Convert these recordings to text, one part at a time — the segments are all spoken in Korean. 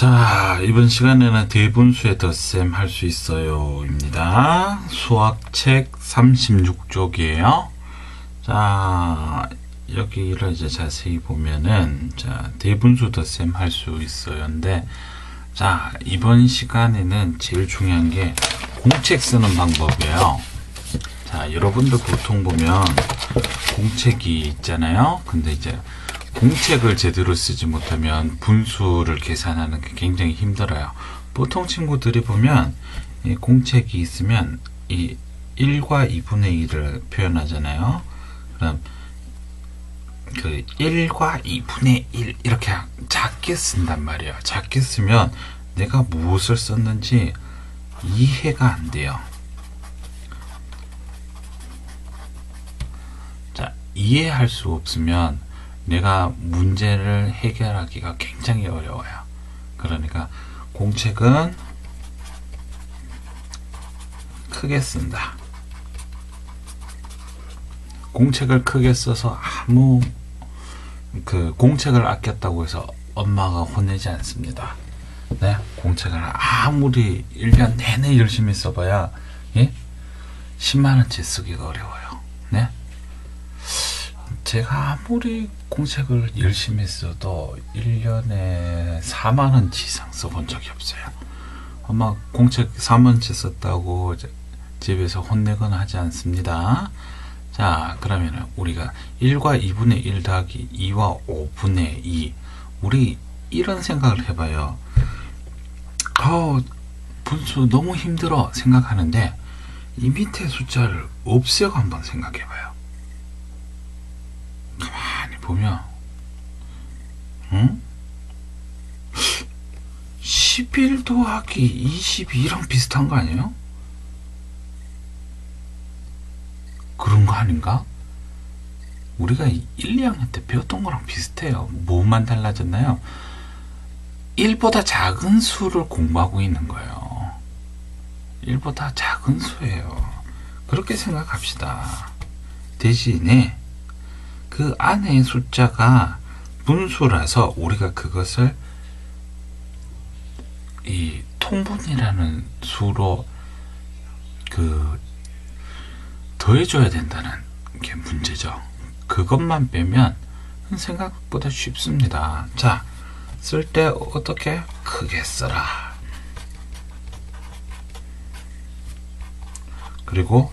자, 이번 시간에는 대분수의 덧셈 할 수 있어요. 입니다. 수학책 36쪽이에요. 자, 여기를 이제 자세히 보면은, 자, 대분수 덧셈 할 수 있어요인데, 자, 이번 시간에는 제일 중요한 게 공책 쓰는 방법이에요. 자, 여러분들 보통 보면 공책이 있잖아요. 근데 이제 공책을 제대로 쓰지 못하면 분수를 계산하는 게 굉장히 힘들어요. 보통 친구들이 보면 이 공책이 있으면 이 1과 2분의 1을 표현하잖아요. 그럼 그 1과 2분의 1 이렇게 작게 쓴단 말이에요. 작게 쓰면 내가 무엇을 썼는지 이해가 안 돼요. 자, 이해할 수 없으면 내가 문제를 해결하기가 굉장히 어려워요. 그러니까 공책은 크게 쓴다. 공책을 크게 써서 아무 그 공책을 아꼈다고 해서 엄마가 혼내지 않습니다. 네, 공책을 아무리 1년 내내 열심히 써봐야 예? 10만 원치 쓰기가 어려워요. 네? 제가 아무리 공책을 열심히 써도 1년에 4만 원치 이상 써본 적이 없어요. 엄마 공책 4만 원치 썼다고 이제 집에서 혼내거나 하지 않습니다. 자, 그러면 우리가 1과 2분의 1 더하기 2와 5분의 2. 우리 이런 생각을 해봐요. 어, 분수 너무 힘들어 생각하는데 이 밑에 숫자를 없애고 한번 생각해봐요. 보면, 응? 11 더하기 22랑 비슷한 거 아니에요? 그런 거 아닌가? 우리가 1, 2학년 때 배웠던 거랑 비슷해요. 뭐만 달라졌나요? 1보다 작은 수를 공부하고 있는 거예요. 1보다 작은 수예요. 그렇게 생각합시다. 대신에 그 안에 숫자가 분수라서 우리가 그것을 이 통분이라는 수로 그 더해줘야 된다는 게 문제죠. 그것만 빼면 생각보다 쉽습니다. 자, 쓸 때 어떻게 크게 써라. 그리고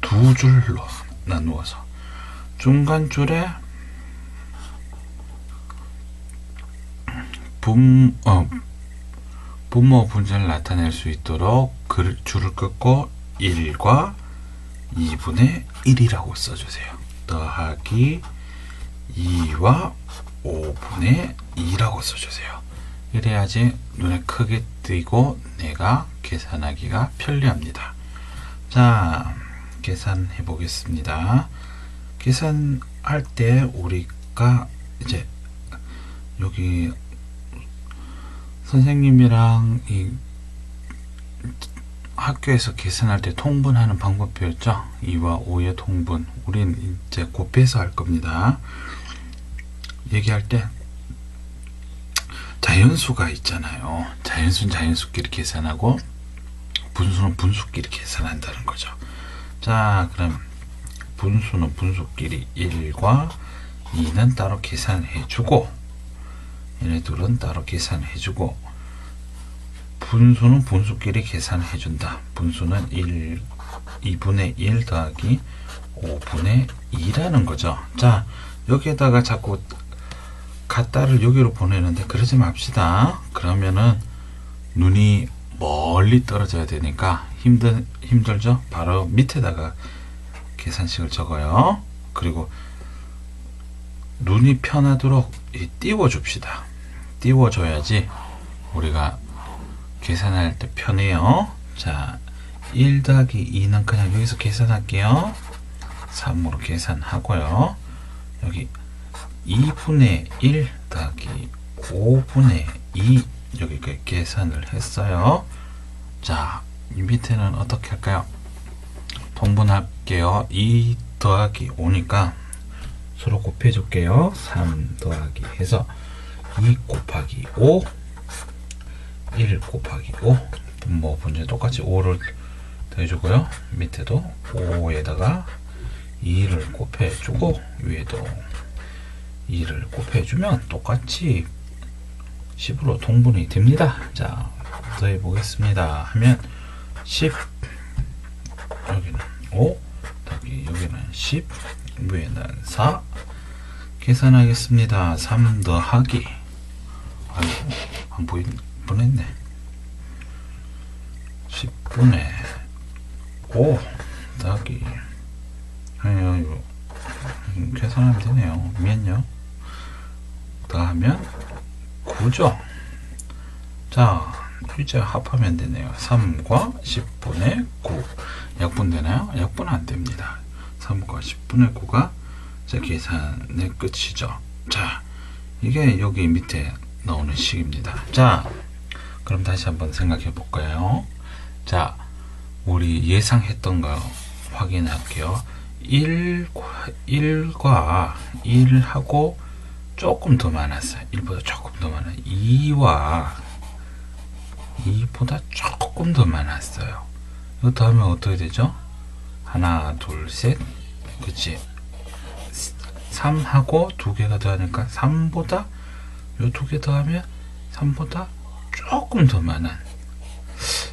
두 줄로 나누어서 중간 줄에 분, 어, 분모 분자를 나타낼 수 있도록 글, 줄을 끊고 1과 2분의 1이라고 써주세요. 더하기 2와 5분의 2라고 써주세요. 이래야지 눈에 크게 띄고 내가 계산하기가 편리합니다. 자, 계산해 보겠습니다. 계산할 때 우리가 이제 여기 선생님이랑 이 학교에서 계산할 때 통분하는 방법 배웠죠? 2와 5의 통분. 우린 이제 곱해서 할 겁니다. 얘기할 때 자연수가 있잖아요. 자연수는 자연수끼리 계산하고 분수는 분수끼리 계산한다는 거죠. 자, 그럼 분수는 분수끼리 1과 2는 따로 계산해 주고 얘네 둘은 따로 계산해 주고 분수는 분수끼리 계산해 준다. 분수는 1 2분의 1 더하기 5분의 2라는 거죠. 자, 여기에다가 자꾸 갖다를 여기로 보내는데 그러지 맙시다. 그러면은 눈이 멀리 떨어져야 되니까 힘들 힘들죠? 바로 밑에다가 계산식을 적어요. 그리고 눈이 편하도록 띄워 줍시다. 띄워 줘야지 우리가 계산할 때 편해요. 자, 1 더하기 2는 그냥 여기서 계산할게요. 3으로 계산하고요. 여기 2분의 1 더하기 5분의 2 여기 계산을 했어요. 자, 이 밑에는 어떻게 할까요? 통분 할게요. 2 더하기 5니까 서로 곱해줄게요. 3 더하기 해서 2 곱하기 5 1 곱하기 5. 분모 분제 똑같이 5를 더해주고요. 밑에도 5에다가 2를 곱해주고 위에도 2를 곱해주면 똑같이 10으로 동분이 됩니다. 자, 더해 보겠습니다. 하면 10 여기는 5 더하기 여기는 10 위에는 4 계산하겠습니다. 3 더하기. 아이고 안 보이 보냈네. 10분의 5 더하기. 아니요 이거 음, 계산하면 되네요. 면요. 더하면 9죠. 자 이제 합하면 되네요. 3과 10분의 9 약분 되나요? 약분 안 됩니다. 3과 10분의 9가 제 계산의 끝이죠. 자 이게 여기 밑에 나오는 식입니다. 자 그럼 다시 한번 생각해 볼까요? 자 우리 예상했던 거 확인할게요. 1과 1과 1하고 조금 더 많았어요. 1보다 조금 더 많아요. 2와 2보다 조금 더 많았어요 이거 더하면 어떻게 되죠? 하나 둘 셋 그치 3하고 두 개가 더하니까 3보다 요 두 개 더하면 3보다 조금 더 많은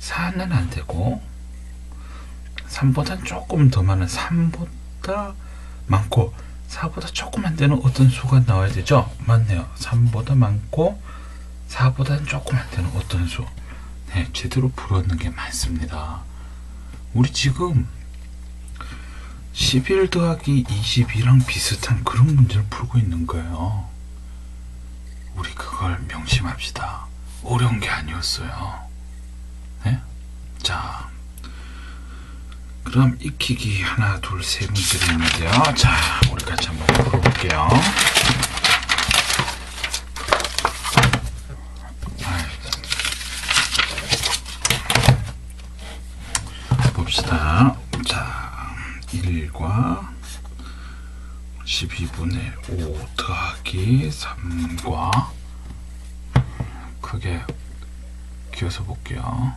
4는 안 되고 3보다 조금 더 많은 3보다 많고 4보다 조금 안 되는 어떤 수가 나와야 되죠? 맞네요. 3보다 많고 4보다 조금 안 되는 어떤 수. 네, 제대로 풀었는 게 많습니다. 우리 지금 11 더하기 22랑 비슷한 그런 문제를 풀고 있는 거예요. 우리 그걸 명심합시다. 어려운 게 아니었어요. 네? 자, 그럼 익히기 하나, 둘, 세 문제가 있는데요. 자, 우리 같이 한번 풀어볼게요. 아이, 봅시다. 자, 1과 12분의 5 더하기 3과 크게 기어서 볼게요.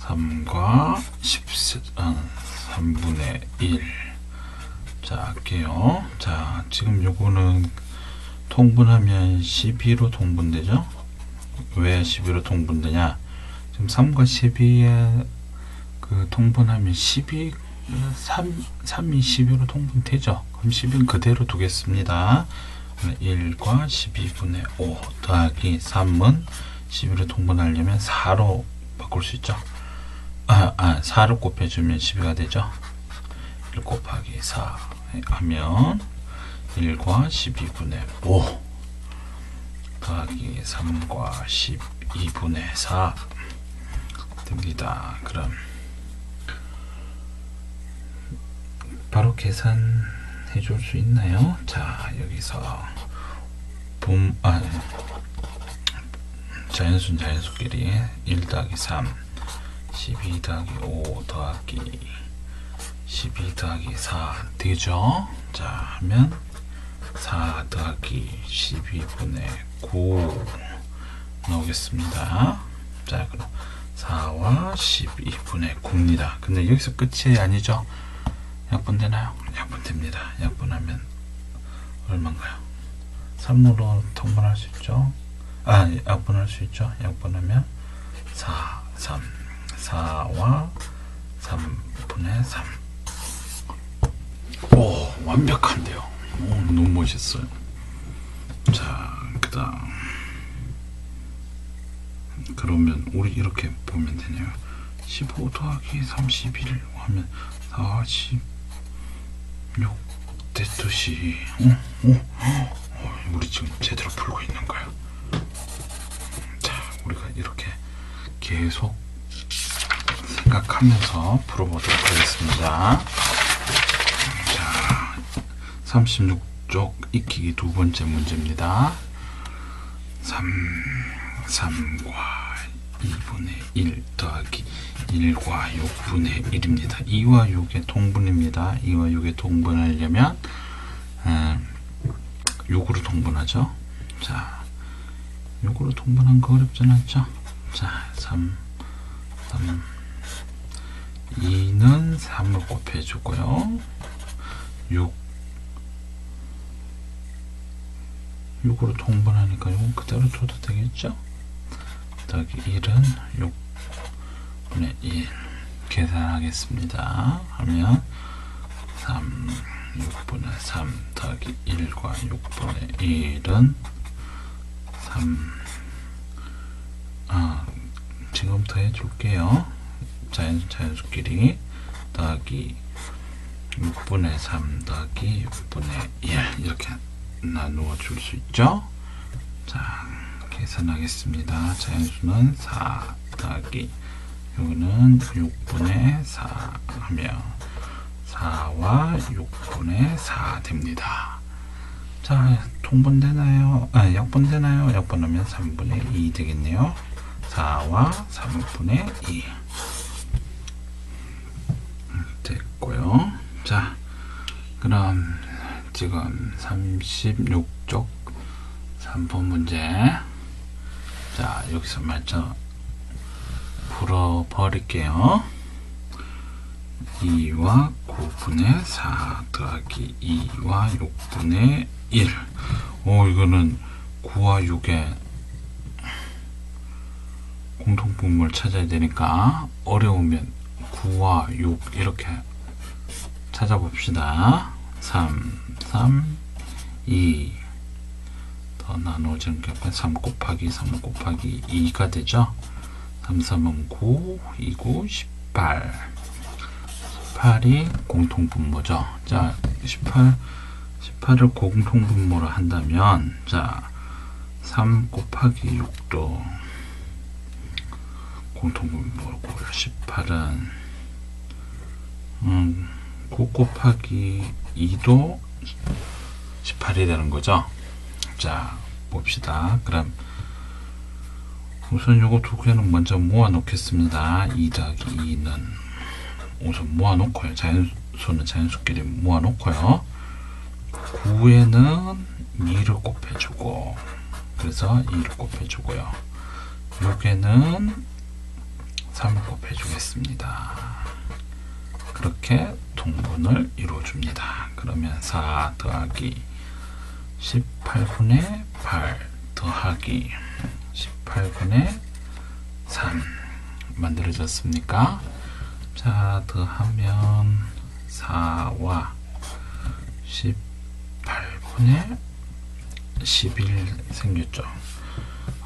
3과 10, 아, 3분의 1. 자, 할게요. 자, 지금 요거는 통분하면 12로 통분되죠? 왜 12로 통분되냐? 지금 3과 12에 그 통분하면 12, 3, 3이 12로 통분되죠? 그럼 10은 그대로 두겠습니다. 1과 12분의 5 더하기 3은 12로 통분하려면 4로 바꿀 수 있죠? 아, 아 4를 곱해주면 12가 되죠. 1 곱하기 4 하면 1과 12분의 5 더하기 3과 12분의 4 됩니다. 그럼 바로 계산해 줄 수 있나요? 자, 여기서 봄, 아, 자연수 자연수끼리 1 더하기 3 12 더하기 5 더하기 12 더하기 4 되죠? 자 하면 4 더하기 12분의 9 나오겠습니다. 자 그럼 4와 12분의 9입니다. 근데 여기서 끝이 아니죠? 약분 되나요? 약분 됩니다. 약분하면 얼마인가요? 3으로 통분할 수 있죠? 아, 약분할 수 있죠? 약분하면 4, 3 4와 3분의 3. 오, 완벽한데요. 오, 너무 멋있어요. 자, 그 다음. 그러면 우리 이렇게 보면 되네요. 15 더하기 31 하면 4, 16 됐듯이. 어, 어, 어, 우리 지금 제대로 풀고 있는 거예요. 자, 우리가 이렇게 계속 생각하면서 풀어보도록 하겠습니다. 자, 36쪽 익히기 두 번째 문제입니다. 3, 3과 2분의 1 더하기 1과 6분의 1입니다. 2와 6의 동분입니다. 2와 6의 동분하려면 음, 6으로 동분하죠. 자, 6으로 동분한 거 어렵지 않죠? 자, 3, 3, 2는 3을 곱해주고요. 6, 6으로 통분하니까 이건 그대로 줘도 되겠죠? 더하기 1은 6 분의 1 계산하겠습니다. 하면 3, 6분의 3 더하기 1과 6분의 1은 3 아, 지금부터 해줄게요. 자연, 자연수끼리 더하기 6분의 3 더하기 6분의 1 이렇게 나누어 줄 수 있죠? 자, 계산하겠습니다. 자연수는 4 더하기 여기는 6분의 4 하면 4와 6분의 4 됩니다. 자, 통분되나요? 아, 약분되나요? 약분하면 3분의 2 되겠네요. 4와 3분의 2 됐고요. 자, 그럼 지금 36쪽 3번 문제 자, 여기서 말점 풀어버릴게요. 2와 9분의 4 더하기 2와 6분의 1. 오, 이거는 9와 6의 공통분모를 찾아야 되니까 어려우면 9와 6 이렇게 찾아봅시다. 3, 3, 2. 더 나눠지는 게3 곱하기 3 곱하기 2가 되죠. 3, 3은 9, 2, 9, 18. 18이 공통분모죠. 자, 18, 18을 공통분모로 한다면, 자, 3 곱하기 6도 공통분모고, 18은, 음, 9 곱하기 2도 18이 되는 거죠. 자, 봅시다. 그럼, 우선 요거 두 개는 먼저 모아 놓겠습니다. 2 더하기 2는 우선 모아 놓고요. 자연수는 자연수끼리 모아 놓고요. 9에는 2를 곱해주고, 그래서 2를 곱해주고요. 6에는 3을 곱해주겠습니다. 그렇게 통분을 이루어줍니다. 그러면 4 더하기 18분의 8 더하기 18분의 3 만들어졌습니까? 자, 더하면 4와 18분의 11 생겼죠.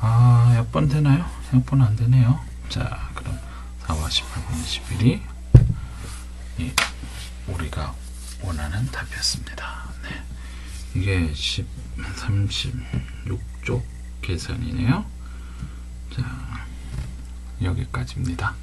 아, 약분 되나요? 약분 안 되네요. 자, 그럼 4와 18분의 11이 이 우리가 원하는 답이었습니다. 네. 이게 10, 36쪽 계산이네요. 자, 여기까지입니다.